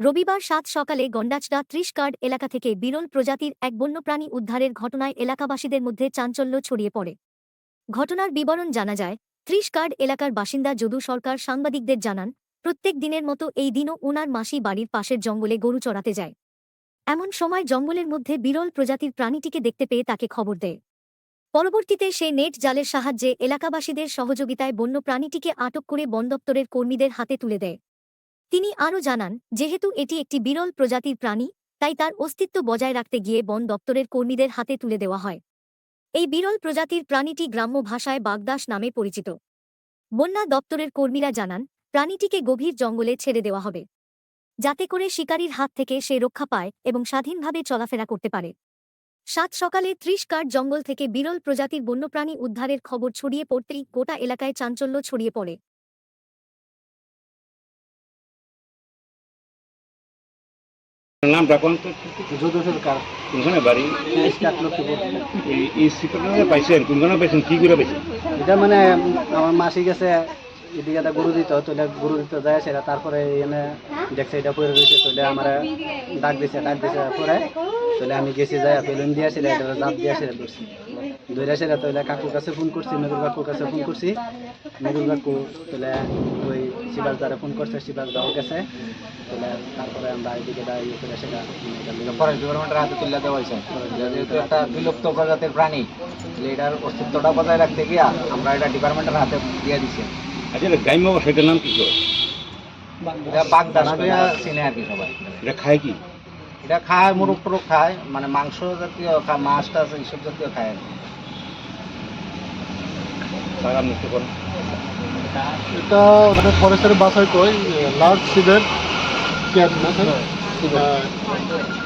রবিবার সাত সকালে গন্ডাচড়া ত্রিশ কার্ড এলাকা থেকে বিরল প্রজাতির এক বন্যপ্রাণী উদ্ধারের ঘটনায় এলাকাবাসীদের মধ্যে চাঞ্চল্য ছড়িয়ে পড়ে। ঘটনার বিবরণ জানা যায় ত্রিশ কার্ড এলাকার বাসিন্দা যদু সরকার সাংবাদিকদের জানান, প্রত্যেক দিনের মতো এই দিনও ওনার মাসি বাড়ির পাশের জঙ্গলে গরু চড়াতে যায়। এমন সময় জঙ্গলের মধ্যে বিরল প্রজাতির প্রাণীটিকে দেখতে পেয়ে তাকে খবর দেয়। পরবর্তীতে সে নেট জালের সাহায্যে এলাকাবাসীদের সহযোগিতায় বন্য প্রাণীটিকে আটক করে বন দপ্তরের কর্মীদের হাতে তুলে দেয়। তিনি আরও জানান, যেহেতু এটি একটি বিরল প্রজাতির প্রাণী, তাই তার অস্তিত্ব বজায় রাখতে গিয়ে বন দপ্তরের কর্মীদের হাতে তুলে দেওয়া হয়। এই বিরল প্রজাতির প্রাণীটি গ্রাম্য ভাষায় বাগদাস নামে পরিচিত। বন্যা দপ্তরের কর্মীরা জানান, প্রাণীটিকে গভীর জঙ্গলে ছেড়ে দেওয়া হবে। যাতে করে শিকারীর হাত থেকে সে রক্ষা পায় এবং স্বাধীনভাবে চলাফেরা করতে পারে। সাত সকালে ত্রিশ কাঠ জঙ্গল থেকে বিরল প্রজাতির বন্যপ্রাণী উদ্ধারের খবর ছড়িয়ে পড়তেই গোটা এলাকায় চাঞ্চল্য ছড়িয়ে পড়ে। নামটা কোন তো। কোনখানে বাড়ি? স্টার্ট লক্ষ্মীপুর এই এই পাইছেন কোনখানে পাইছেন কি করে পাইছেন? এটা মানে আমার মাসি গেছে এদিকে একটা গরু দিত তাহলে গরু দিত যায় সেটা তারপরে এনে দেখছে এটা পরে রয়েছে তাহলে আমার ডাক দিছে ডাক দিছে পরে। তাহলে আমি গেছি যাই বেলুন দিয়েছিল এটা জাপ দিয়েছিল ধরছি ধরে সেটা তাহলে কাকুর কাছে ফোন করছি মেদুর কাকুর কাছে ফোন করছি। মেদুর কাকু তাহলে ওই শিবাস দ্বারা ফোন করছে শিবাস দাও গেছে। তাহলে তারপরে আমরা এদিকে দা ইয়ে করে সেটা ফরেস্ট ডিপার্টমেন্টের হাতে তুলে দেওয়া হয়েছে। যেহেতু একটা বিলুপ্ত প্রজাতির প্রাণী তাহলে এটার অস্তিত্বটা বজায় রাখতে গিয়া আমরা এটা ডিপার্টমেন্টের হাতে দিয়ে দিছি। আচ্ছা গ্রাম্য ভাষা নাম কি কইয়া চিনে আর কি সবাই। এটা খায় কি? এটা খায় মুরুখ টুরুক খায় মানে মাংস জাতীয় খায় মাছ টাছ এইসব জাতীয় খায় আর এটা মানে ফরেস্টের বাসায় কই লার্জ সিভের ক্যাট না স্যার?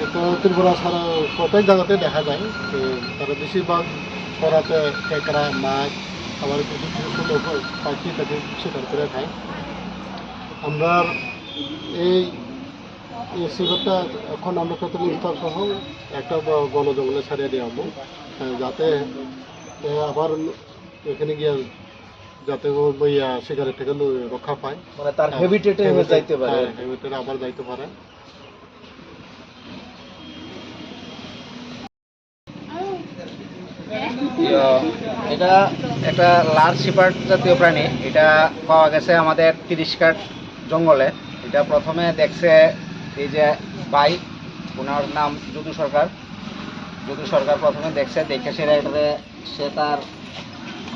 এটা ত্রিপুরা সারা প্রত্যেক জায়গাতে দেখা যায় তো তারা বেশিরভাগ কেঁকড়া মাছ আবার কিছু কিছু ছোটো পাখি তাকে শিকার করে খায়। আমরা এই সিভেরটা এখন আমরা প্রথম স্তর সহ একটা বন জঙ্গলে ছাড়িয়ে দিয়ে হব যাতে আবার এখানে গিয়ে যাতে ও শিকারের থেকে রক্ষা পায়। মানে তার হেবিটেটে হয়ে যাইতে পারে। হ্যাঁ, এ আবার যাইতে পারে। এটা একটা লার্জ শিপার্ড জাতীয় প্রাণী। এটা পাওয়া গেছে আমাদের তিরিশ কাঠ জঙ্গলে। এটা প্রথমে দেখছে এই যে বাই ওনার নাম যদু সরকার। যদু সরকার প্রথমে দেখছে, দেখে সেটা এটাতে সে তার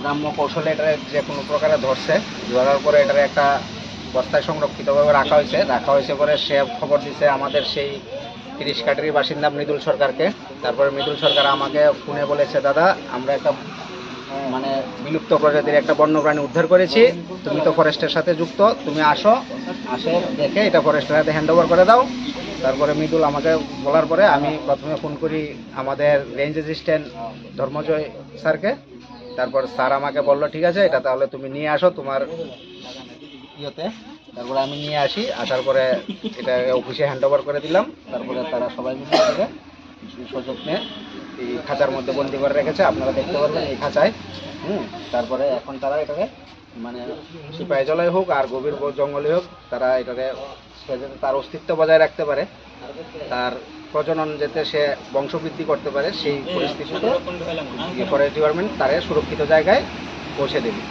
গ্রাম্য কৌশলে এটা যে কোনো প্রকারে ধরছে। ধরার পরে এটার একটা বস্তায় সংরক্ষিতভাবে রাখা হয়েছে। রাখা হয়েছে পরে সে খবর দিছে আমাদের সেই তিরিশ কাঠেরই বাসিন্দা মৃদুল সরকারকে। তারপরে মৃদুল সরকার আমাকে ফোনে বলেছে, দাদা, আমরা একটা মানে বিলুপ্ত প্রজাতির একটা বন্যপ্রাণী উদ্ধার করেছি। তুমি তো ফরেস্টের সাথে যুক্ত, তুমি আসো আসে, দেখে এটা হাতে হ্যান্ড ওভার করে দাও। তারপরে মৃদুল আমাকে বলার পরে আমি প্রথমে ফোন করি আমাদের রেঞ্জ অ্যাসিস্ট্যান্ট ধর্মজয় স্যারকে। তারপর স্যার আমাকে বলল, ঠিক আছে, এটা তাহলে তুমি নিয়ে আসো তোমার ইয়েতে। তারপরে আমি নিয়ে আসি, আসার পরে এটা অফিসে হ্যান্ড ওভার করে দিলাম। তারপরে তারা সবাই মিলে এটাকে সযত্নে এই খাঁচার মধ্যে বন্দি করে রেখেছে। আপনারা দেখতে পারবেন এই খাঁচায়। হুম, তারপরে এখন তারা এটাকে মানে সিপাহী জলাই হোক আর গভীর জঙ্গলে হোক, তারা এটাকে সে যাতে তার অস্তিত্ব বজায় রাখতে পারে। তার প্রজনন যাতে সে বংশবৃদ্ধি করতে পারে, সেই পরিস্থিতিতে ফরেস্ট ডিপার্টমেন্ট তারে সুরক্ষিত জায়গায় পৌঁছে দেবে।